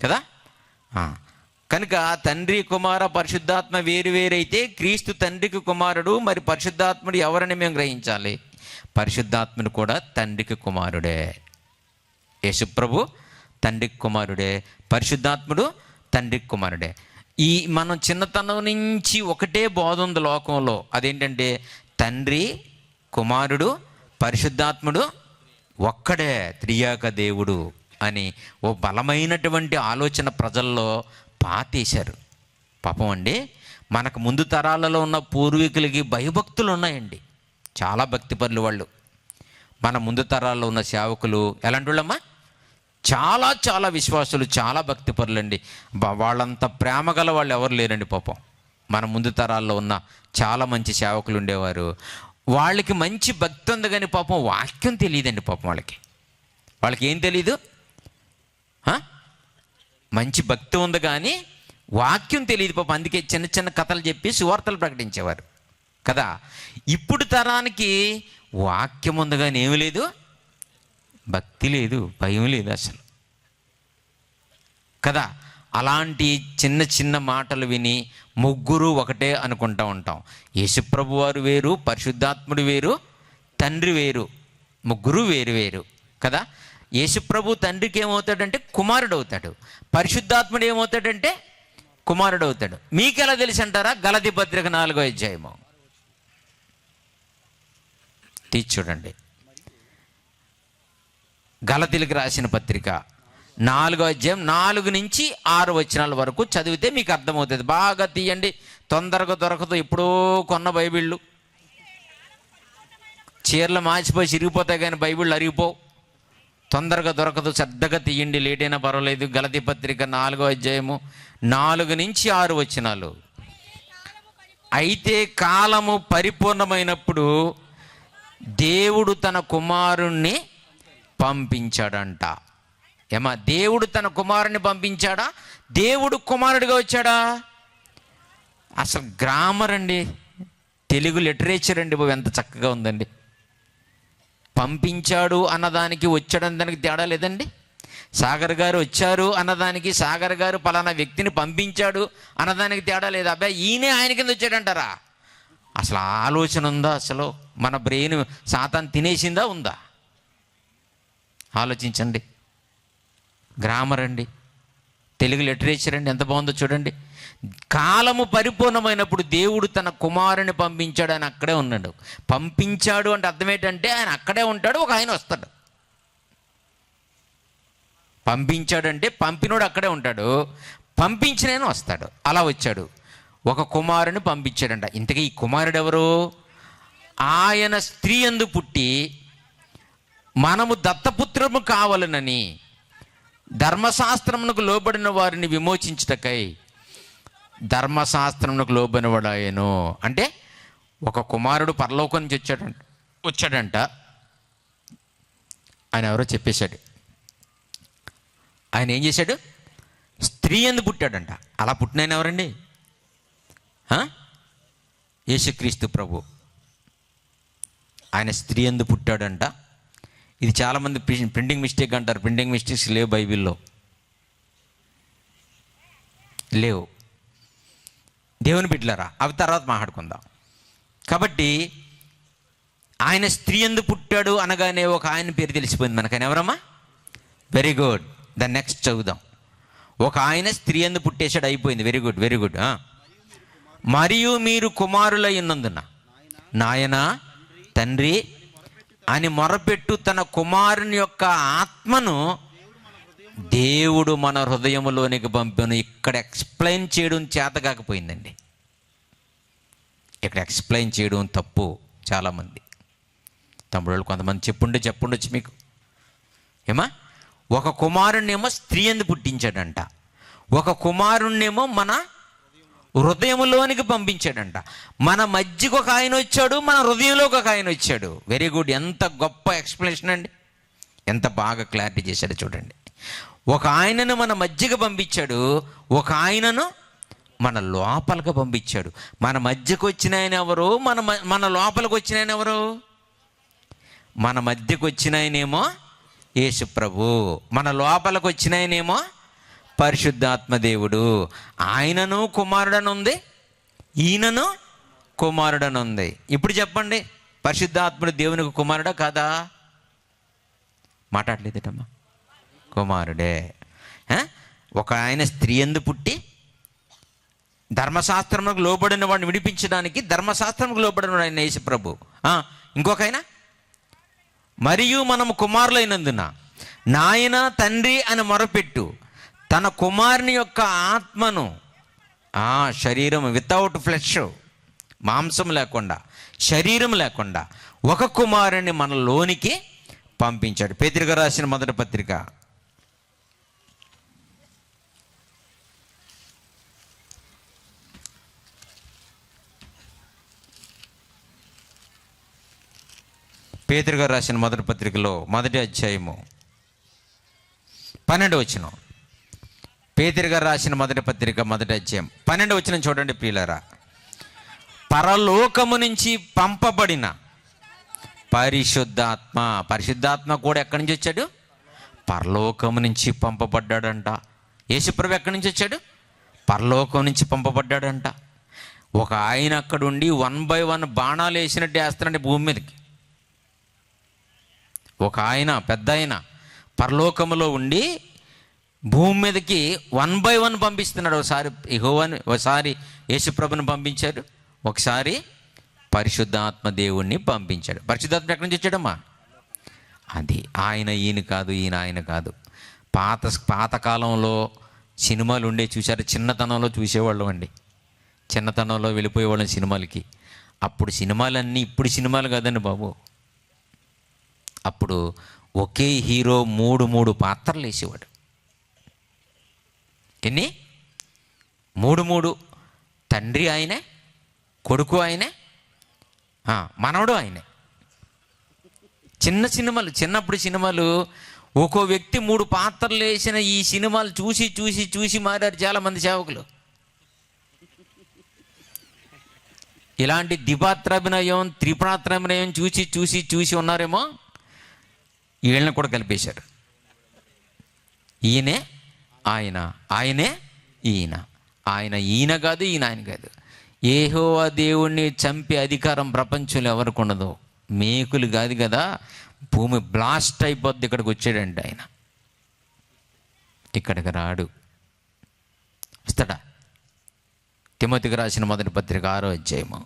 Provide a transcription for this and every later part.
కదా? కనుక తండ్రి కుమార పరిశుద్ధాత్మ వేరు వేరైతే క్రీస్తు తండ్రికి కుమారుడు మరి పరిశుద్ధాత్ముడు ఎవరని మేము గ్రహించాలి? పరిశుద్ధాత్ముడు కూడా తండ్రికి కుమారుడే. యేసుప్రభు తండ్రికి కుమారుడే పరిశుద్ధాత్ముడు తండ్రికి కుమారుడే. ఈ మనం చిన్నతనం నుంచి ఒకటే బోధ ఉంది లోకంలో. అదేంటంటే తండ్రి కుమారుడు పరిశుద్ధాత్ముడు ఒక్కడే త్రియాక దేవుడు. అని ఓ బలమైనటువంటి ఆలోచన ప్రజల్లో పాతేశారు. పాపం అండి మనకు ముందు తరాలలో ఉన్న పూర్వీకులకి భయభక్తులు ఉన్నాయండి. చాలా భక్తిపరులు వాళ్ళు. మన ముందు తరాల్లో ఉన్న సేవకులు ఎలాంటి వాళ్ళమ్మా? చాలా చాలా విశ్వాసులు చాలా భక్తిపరులు అండి వాళ్ళంత ప్రేమ గల వాళ్ళు ఎవరు లేరండి పాపం. మన ముందు తరాల్లో ఉన్న చాలా మంచి సేవకులు ఉండేవారు. వాళ్ళకి మంచి భక్తి ఉంది కానీ పాపం వాక్యం తెలియదండి పాపం వాళ్ళకి. వాళ్ళకి ఏం తెలియదు మంచి భక్తి ఉంది కానీ వాక్యం తెలియదు పాపం. అందుకే చిన్న చిన్న కథలు చెప్పి సువార్తలు ప్రకటించేవారు. కదా? ఇప్పుడు తరానికి వాక్యం ఉంది కానీ ఏమి లేదు. భక్తి లేదు భయం లేదు అసలు. కదా? అలాంటి చిన్న చిన్న మాటలు విని ముగ్గురు ఒకటే అనుకుంటా ఉంటాం. యేసుప్రభు వారు వేరు పరిశుద్ధాత్ముడు వేరు తండ్రి వేరు ముగ్గురు వేరు వేరు. కదా? యేసుప్రభు తండ్రికి ఏమవుతాడంటే కుమారుడు అవుతాడు పరిశుద్ధాత్ముడు ఏమవుతాడంటే కుమారుడు అవుతాడు మీకు ఎలా తెలిసి అంటారా గలది పత్రిక నాలుగో అధ్యాయము. తీసి చూడండి. గలతిలకు రాసిన పత్రిక నాలుగో అధ్యాయం నాలుగు నుంచి ఆరు వచనాల వరకు చదివితే మీకు అర్థమవుతుంది. బాగా తీయండి. తొందరగా దొరకదు. ఎప్పుడో కొన్న బైబిళ్ళు. చీరలు మార్చిపోయి చిరిగిపోతాయి కానీ బైబిళ్ళు అరిగిపోవు. తొందరగా దొరకదు శ్రద్ధగా తీయండి లేట్ అయినా పర్వాలేదు. గలతి పత్రిక నాలుగో అధ్యాయము నాలుగు నుంచి ఆరు వచ్చినాలు అయితే కాలము పరిపూర్ణమైనప్పుడు దేవుడు తన కుమారుణ్ణి పంపించాడంట. ఏమా దేవుడు తన కుమారుని పంపించాడా? దేవుడు కుమారుడిగా వచ్చాడా? అసలు గ్రామర్ అండి తెలుగు లిటరేచర్ అండి బాబు ఎంత చక్కగా ఉందండి. పంపించాడు అన్నదానికి వచ్చాడు దానికి తేడా లేదండి? సాగర్ గారు వచ్చారు అన్నదానికి సాగర్ గారు పలానా వ్యక్తిని పంపించాడు అన్నదానికి తేడా లేదు? అబ్బాయి ఈయనే ఆయన కింద వచ్చాడంటారా? అసలు ఆలోచన ఉందా? అసలు మన బ్రెయిన్ సాతాన్ తినేసిందా ఉందా? ఆలోచించండి. గ్రామర్ అండి. తెలుగు లిటరేచర్ అండి ఎంత బాగుందో చూడండి. కాలము పరిపూర్ణమైనప్పుడు దేవుడు తన కుమారుని పంపించాడు ఆయన అక్కడే ఉన్నాడు. పంపించాడు అంటే అర్థం ఏంటంటే ఆయన అక్కడే ఉంటాడు ఒక ఆయన వస్తాడు. పంపించాడంటే పంపినోడు అక్కడే ఉంటాడు పంపించిన వస్తాడు అలా వచ్చాడు. ఒక కుమారుని పంపించాడంట. ఇంతకీ ఈ కుమారుడు ఎవరు ఆయన స్త్రీ ఎందు పుట్టి మనము దత్తపుత్రము కావాలనని ధర్మశాస్త్రమునకు లోబడిన వారిని విమోచించుటకై ధర్మశాస్త్రమునకు లోబడినవాడాయను అంటే ఒక కుమారుడు పరలోకం నుంచి వచ్చాడంట వచ్చాడంట. ఆయన ఎవరో చెప్పేశాడు. ఆయన ఏం చేశాడు? స్త్రీ ఎందు పుట్టాడంట. అలా పుట్టినయన ఎవరండి? యేసుక్రీస్తు ప్రభు. ఆయన స్త్రీ ఎందు పుట్టాడంట. ఇది చాలామంది ప్రింటింగ్ మిస్టేక్ అంటారు. ప్రింటింగ్ మిస్టేక్స్ లేవు బైబిల్లో. లేవు. దేవుని బిడ్డలరా అవి తర్వాత మాట్లాడుకుందాం. కాబట్టి ఆయన స్త్రీ ఎందు పుట్టాడు అనగానే ఒక ఆయన పేరు తెలిసిపోయింది మనకని. ఎవరమ్మా? వెరీ గుడ్ ద నెక్స్ట్ చదువుదాం. ఒక ఆయన స్త్రీ ఎందు పుట్టేశాడు అయిపోయింది. వెరీ గుడ్ వెరీ గుడ్ మరియు మీరు కుమారులై ఉన్నందున నాయన తండ్రి అని మొరపెట్టు తన కుమారుని యొక్క ఆత్మను దేవుడు మన హృదయంలోనికి పంపిను ఇక్కడ ఎక్స్ప్లెయిన్ చేయడం చేత కాకపోయిందండి. ఇక్కడ ఎక్స్ప్లెయిన్ చేయడం తప్పు చాలామంది. తమ్ముడు కొంతమంది చెప్పుండే చెప్పుండొచ్చు మీకు. ఏమా? ఒక కుమారుణ్ణేమో స్త్రీ ఎందు పుట్టించాడంట? ఒక కుమారుణ్ణేమో మన హృదయంలోనికి పంపించాడంట. మన మధ్యకు ఒక ఆయన వచ్చాడు మన హృదయంలోకి ఒక ఆయన వచ్చాడు వెరీ గుడ్ ఎంత గొప్ప ఎక్స్ప్లెనేషన్ అండి. ఎంత బాగా క్లారిటీ చేశాడు చూడండి. ఒక ఆయనను మన మధ్యకు పంపించాడు ఒక ఆయనను మన లోపలికి పంపించాడు. మన మధ్యకు వచ్చిన ఆయన ఎవరు? మన మన లోపలికి వచ్చిన ఆయన ఎవరు? మన మధ్యకు వచ్చిన ఆయనేమో యేసు ప్రభు మన లోపలికి వచ్చిన ఆయనేమో పరిశుద్ధాత్మ దేవుడు. ఆయనను కుమారుడనుంది ఈయనను కుమారుడనుంది. ఇప్పుడు చెప్పండి పరిశుద్ధాత్ముడు దేవునికి కుమారుడా కాదా? మాట్లాడలేదటమ్మా. కుమారుడే. ఒక ఆయన స్త్రీ ఎందు పుట్టి ధర్మశాస్త్రములకు లోబడిన వాడిని విడిపించడానికి ధర్మశాస్త్రములకు లోబడిన ఆయన యేసు ప్రభు ఇంకొక ఆయన? మరియు మనము కుమారులైనందున నాయన తండ్రి అని మొరపెట్టు తన కుమారుని యొక్క ఆత్మను ఆ శరీరం వితౌట్ ఫ్లెష్ మాంసం లేకుండా శరీరం లేకుండా ఒక కుమారుని మన లోనికి పంపించాడు. పేదరిక రాసిన మొదటి పత్రిక. పేదరిక రాసిన మొదటి పత్రికలో మొదటి అధ్యాయము. పన్నెండు వచ్చిన పేదరిక రాసిన మొదటి పత్రిక మొదటి అధ్యాయం. పన్నెండు వచ్చిన చూడండి ప్రియులరా. పరలోకము నుంచి పంపబడిన పరిశుద్ధాత్మ పరిశుద్ధాత్మ కూడా ఎక్కడి నుంచి వచ్చాడు? పరలోకము నుంచి పంపబడ్డాడంట. యేసుప్రభు ఎక్కడి నుంచి వచ్చాడు? పరలోకం నుంచి పంపబడ్డాడంట. ఒక ఆయన అక్కడుండి వన్ బై వన్ బాణాలు వేసినట్టు వేస్తాడండి భూమి మీదకి. ఒక ఆయన పెద్ద ఆయన పరలోకములో ఉండి భూమి మీదకి వన్ బై వన్ పంపిస్తున్నాడు. ఒకసారి ఇహోవని ఒకసారి యేసుప్రభుని పంపించాడు. ఒకసారి పరిశుద్ధాత్మ దేవుణ్ణి పంపించాడు. పరిశుద్ధాత్మ ఎక్కడి నుంచి వచ్చాడమ్మా? అది ఆయన ఈయన కాదు ఈయన ఆయన కాదు. పాత పాతకాలంలో సినిమాలు ఉండే చూశారు. చిన్నతనంలో చూసేవాళ్ళం అండి. చిన్నతనంలో వెళ్ళిపోయేవాళ్ళం సినిమాలకి. అప్పుడు సినిమాలన్నీ ఇప్పుడు సినిమాలు కాదండి బాబు. అప్పుడు ఒకే హీరో మూడు మూడు పాత్రలు వేసేవాడు. ఎన్ని? మూడు మూడు. తండ్రి ఆయనే కొడుకు ఆయనే మనవడు ఆయనే. చిన్న సినిమాలు చిన్నప్పుడు సినిమాలు ఒక్కో వ్యక్తి మూడు పాత్రలు వేసిన ఈ సినిమాలు చూసి చూసి చూసి మారారు చాలామంది సేవకులు. ఇలాంటి ద్విపాత్రాభినయం త్రిపాత్రాభినయం చూసి చూసి చూసి ఉన్నారేమో వీళ్ళని కూడా కలిపేశారు. ఈయనే ఆయన ఆయనే ఈయన. ఆయన ఈయన కాదు ఈయన ఆయన కాదు. ఏహోవా దేవుణ్ణి చంపే అధికారం ప్రపంచంలో ఎవరికి ఉండదు? మేకులు కాదు కదా. భూమి బ్లాస్ట్ అయిపోద్ది ఇక్కడికి వచ్చాడండి ఆయన. ఇక్కడికి రాడు. వస్తాడా? తిమోతికి రాసిన మొదటి పత్రిక ఆరో అధ్యాయము.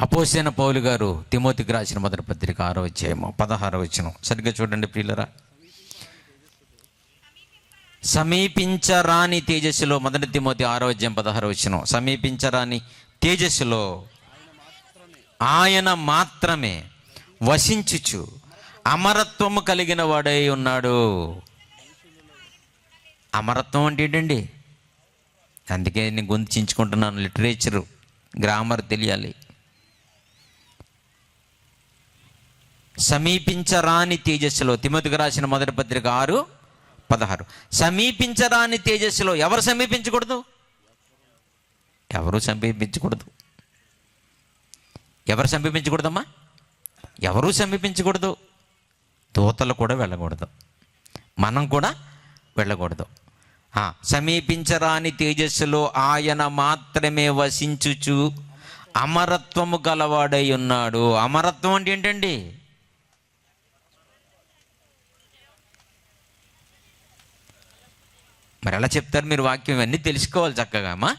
అపోసైన పౌలు గారు తిమోతికి రాసిన మొదటి పత్రిక ఆరో అధ్యాయము పదహారో వచ్చిన సరిగ్గా చూడండి ప్రియులరా. సమీపించరాని తేజస్సులో మొదటి తిమోతి ఆరో అధ్యాయం వచ్చిన సమీపించరాని తేజస్సులో ఆయన మాత్రమే వసించుచు అమరత్వము కలిగిన వాడై ఉన్నాడు. అమరత్వం అంటే ఏంటండి? అందుకే నేను గొంతు చించుకుంటున్నాను లిటరేచరు గ్రామర్ తెలియాలి. సమీపించరాని తేజస్సులో తిమతికి రాసిన మొదటి పత్రిక ఆరు పదహారు. సమీపించరాని తేజస్సులో ఎవరు సమీపించకూడదు? ఎవరు సమీపించకూడదు? ఎవరు సమీపించకూడదమ్మా? ఎవరు సమీపించకూడదు? దూతలు కూడా వెళ్ళకూడదు. మనం కూడా వెళ్ళకూడదు. సమీపించరాని తేజస్సులో ఆయన మాత్రమే వసించుచు అమరత్వము గలవాడై ఉన్నాడు. అమరత్వం అంటే ఏంటండి? మరి ఎలా చెప్తారు మీరు వాక్యం? ఇవన్నీ తెలుసుకోవాలి చక్కగా అమ్మా.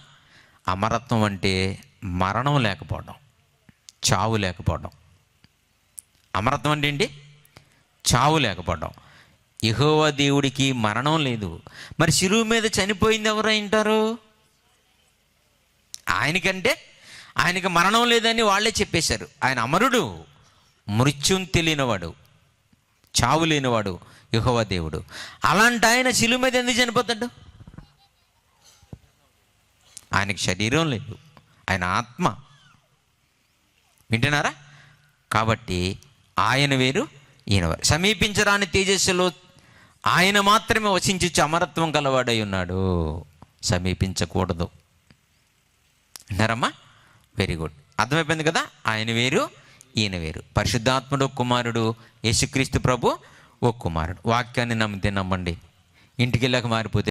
అమరత్వం అంటే మరణం లేకపోవడం చావు లేకపోవడం. అమరత్వం అంటే ఏంటి? చావు లేకపోవడం. యహోవ దేవుడికి మరణం లేదు. మరి శిలువు మీద చనిపోయింది ఎవరు అంటారు? ఆయనకంటే ఆయనకి మరణం లేదని వాళ్ళే చెప్పేశారు. ఆయన అమరుడు మృత్యుం తెలియనివాడు. చావు లేనివాడు యెహోవా దేవుడు. అలాంటి ఆయన శిలువ మీద ఎందుకు చనిపోతాడు? ఆయనకి శరీరం లేదు. ఆయన ఆత్మ. వింటున్నారా? కాబట్టి ఆయన వేరు ఈయన సమీపించరాని తేజస్సులో ఆయన మాత్రమే వసించి అమరత్వం కలవాడై ఉన్నాడు. సమీపించకూడదు. అన్నారమ్మా వెరీ గుడ్ అర్థమైపోయింది కదా? ఆయన వేరు ఈయన వేరు. పరిశుద్ధాత్ముడు కుమారుడు యేసుక్రీస్తు ప్రభు ఓ కుమారుడు. వాక్యాన్ని నమ్మితే నమ్మండి. ఇంటికి వెళ్ళాక మారిపోతే